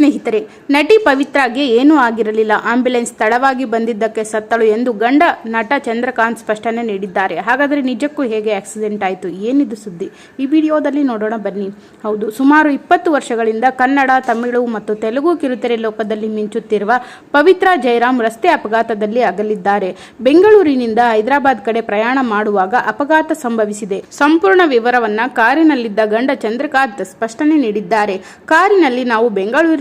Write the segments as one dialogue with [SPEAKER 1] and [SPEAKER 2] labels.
[SPEAKER 1] ಸ್ನೇಹಿತರೆ, ನಟಿ ಪವಿತ್ರಾಗೆ ಏನೂ ಆಗಿರಲಿಲ್ಲ. ಆಂಬ್ಯುಲೆನ್ಸ್ ತಡವಾಗಿ ಬಂದಿದ್ದಕ್ಕೆ ಸತ್ತಳು ಎಂದು ಗಂಡ ನಟ ಚಂದ್ರಕಾಂತ್ ಸ್ಪಷ್ಟನೆ ನೀಡಿದ್ದಾರೆ. ಹಾಗಾದರೆ ನಿಜಕ್ಕೂ ಹೇಗೆ ಆಕ್ಸಿಡೆಂಟ್ ಆಯಿತು? ಏನಿದು ಸುದ್ದಿ? ಈ ವಿಡಿಯೋದಲ್ಲಿ ನೋಡೋಣ ಬನ್ನಿ. ಹೌದು, ಸುಮಾರು ಇಪ್ಪತ್ತು ವರ್ಷಗಳಿಂದ ಕನ್ನಡ, ತಮಿಳು ಮತ್ತು ತೆಲುಗು ಕಿರುತೆರೆ ಲೋಕದಲ್ಲಿ ಮಿಂಚುತ್ತಿರುವ ಪವಿತ್ರ ಜಯರಾಮ್ ರಸ್ತೆ ಅಪಘಾತದಲ್ಲಿ ಅಗಲಿದ್ದಾರೆ. ಬೆಂಗಳೂರಿನಿಂದ ಹೈದರಾಬಾದ್ ಕಡೆ ಪ್ರಯಾಣ ಮಾಡುವಾಗ ಅಪಘಾತ ಸಂಭವಿಸಿದೆ. ಸಂಪೂರ್ಣ ವಿವರವನ್ನ ಕಾರಿನಲ್ಲಿದ್ದ ಗಂಡ ಚಂದ್ರಕಾಂತ್ ಸ್ಪಷ್ಟನೆ ನೀಡಿದ್ದಾರೆ. ಕಾರಿನಲ್ಲಿ ನಾವು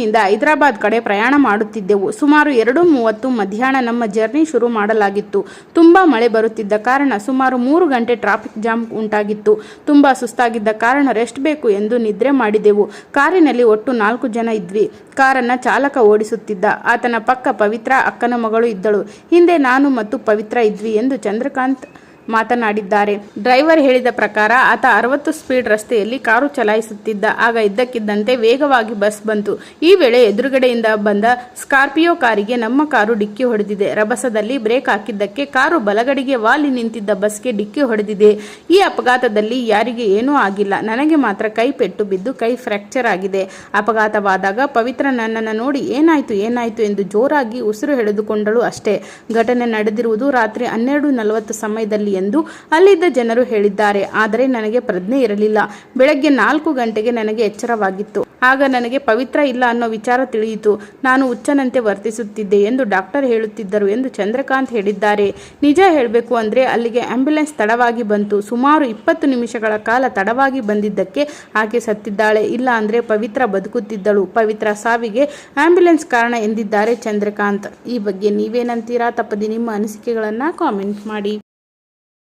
[SPEAKER 1] ಬೆಂಗಳೂರಿನಿಂದ ಹೈದರಾಬಾದ್ ಕಡೆ ಪ್ರಯಾಣ ಮಾಡುತ್ತಿದ್ದೆವು. ಸುಮಾರು ಎರಡು ಮೂವತ್ತು ಮಧ್ಯಾಹ್ನ ನಮ್ಮ ಜರ್ನಿ ಶುರು ಮಾಡಲಾಗಿತ್ತು. ತುಂಬಾ ಮಳೆ ಬರುತ್ತಿದ್ದ ಕಾರಣ ಸುಮಾರು ಮೂರು ಗಂಟೆ ಟ್ರಾಫಿಕ್ ಜಾಮ್ ಉಂಟಾಗಿತ್ತು. ತುಂಬಾ ಸುಸ್ತಾಗಿದ್ದ ಕಾರಣ ರೆಸ್ಟ್ ಬೇಕು ಎಂದು ನಿದ್ರೆ ಮಾಡಿದೆವು. ಕಾರಿನಲ್ಲಿ ಒಟ್ಟು ನಾಲ್ಕು ಜನ ಇದ್ವಿ. ಕಾರನ್ನ ಚಾಲಕ ಓಡಿಸುತ್ತಿದ್ದ. ಆತನ ಪಕ್ಕ ಪವಿತ್ರ ಅಕ್ಕನ ಮಗಳು ಇದ್ದಳು. ಹಿಂದೆ ನಾನು ಮತ್ತು ಪವಿತ್ರ ಇದ್ವಿ ಎಂದು ಚಂದ್ರಕಾಂತ್ ಮಾತನಾಡಿದ್ದಾರೆ. ಡ್ರೈವರ್ ಹೇಳಿದ ಪ್ರಕಾರ, ಆತ ಅರವತ್ತು ಸ್ಪೀಡ್ ರಸ್ತೆಯಲ್ಲಿ ಕಾರು ಚಲಾಯಿಸುತ್ತಿದ್ದ. ಆಗ ಇದ್ದಕ್ಕಿದ್ದಂತೆ ವೇಗವಾಗಿ ಬಸ್ ಬಂತು. ಈ ವೇಳೆ ಎದುರುಗಡೆಯಿಂದ ಬಂದ ಸ್ಕಾರ್ಪಿಯೋ ಕಾರಿಗೆ ನಮ್ಮ ಕಾರು ಡಿಕ್ಕಿ ಹೊಡೆದಿದೆ. ರಭಸದಲ್ಲಿ ಬ್ರೇಕ್ ಹಾಕಿದ್ದಕ್ಕೆ ಕಾರು ಬಲಗಡೆಗೆ ವಾಲಿ ನಿಂತಿದ್ದ ಬಸ್ಗೆ ಡಿಕ್ಕಿ ಹೊಡೆದಿದೆ. ಈ ಅಪಘಾತದಲ್ಲಿ ಯಾರಿಗೆ ಏನೂ ಆಗಿಲ್ಲ. ನನಗೆ ಮಾತ್ರ ಕೈ ಪೆಟ್ಟು ಬಿದ್ದು ಕೈ ಫ್ರ್ಯಾಕ್ಚರ್ ಆಗಿದೆ. ಅಪಘಾತವಾದಾಗ ಪವಿತ್ರ ನನ್ನನ್ನು ನೋಡಿ, ಏನಾಯ್ತು ಏನಾಯ್ತು? ಎಂದು ಜೋರಾಗಿ ಉಸಿರು ಎಳೆದುಕೊಂಡಳು ಅಷ್ಟೇ. ಘಟನೆ ನಡೆದಿರುವುದು ರಾತ್ರಿ ಹನ್ನೆರಡು ನಲವತ್ತು ಸಮಯದಲ್ಲಿ ಎಂದು ಅಲ್ಲಿದ್ದ ಜನರು ಹೇಳಿದ್ದಾರೆ. ಆದರೆ ನನಗೆ ಪ್ರಜ್ಞೆ ಇರಲಿಲ್ಲ. ಬೆಳಗ್ಗೆ ನಾಲ್ಕು ಗಂಟೆಗೆ ನನಗೆ ಎಚ್ಚರವಾಗಿತ್ತು. ಆಗ ನನಗೆ ಪವಿತ್ರ ಇಲ್ಲ ಅನ್ನೋ ವಿಚಾರ ತಿಳಿಯಿತು. ನಾನು ಹುಚ್ಚನಂತೆ ವರ್ತಿಸುತ್ತಿದ್ದೆ ಎಂದು ಡಾಕ್ಟರ್ ಹೇಳುತ್ತಿದ್ದರು ಎಂದು ಚಂದ್ರಕಾಂತ್ ಹೇಳಿದ್ದಾರೆ. ನಿಜ ಹೇಳಬೇಕು ಅಂದರೆ ಅಲ್ಲಿಗೆ ಆಂಬ್ಯುಲೆನ್ಸ್ ತಡವಾಗಿ ಬಂತು. ಸುಮಾರು ಇಪ್ಪತ್ತು ನಿಮಿಷಗಳ ಕಾಲ ತಡವಾಗಿ ಬಂದಿದ್ದಕ್ಕೆ ಆಕೆ ಸತ್ತಿದ್ದಾಳೆ. ಇಲ್ಲ ಅಂದರೆ ಪವಿತ್ರ ಬದುಕುತ್ತಿದ್ದಳು. ಪವಿತ್ರ ಸಾವಿಗೆ ಆಂಬ್ಯುಲೆನ್ಸ್ ಕಾರಣ ಎಂದಿದ್ದಾರೆ ಚಂದ್ರಕಾಂತ್. ಈ ಬಗ್ಗೆ ನೀವೇನಂತೀರಾ? ತಪ್ಪದೆ ನಿಮ್ಮ ಅನಿಸಿಕೆಗಳನ್ನು ಕಾಮೆಂಟ್ ಮಾಡಿ.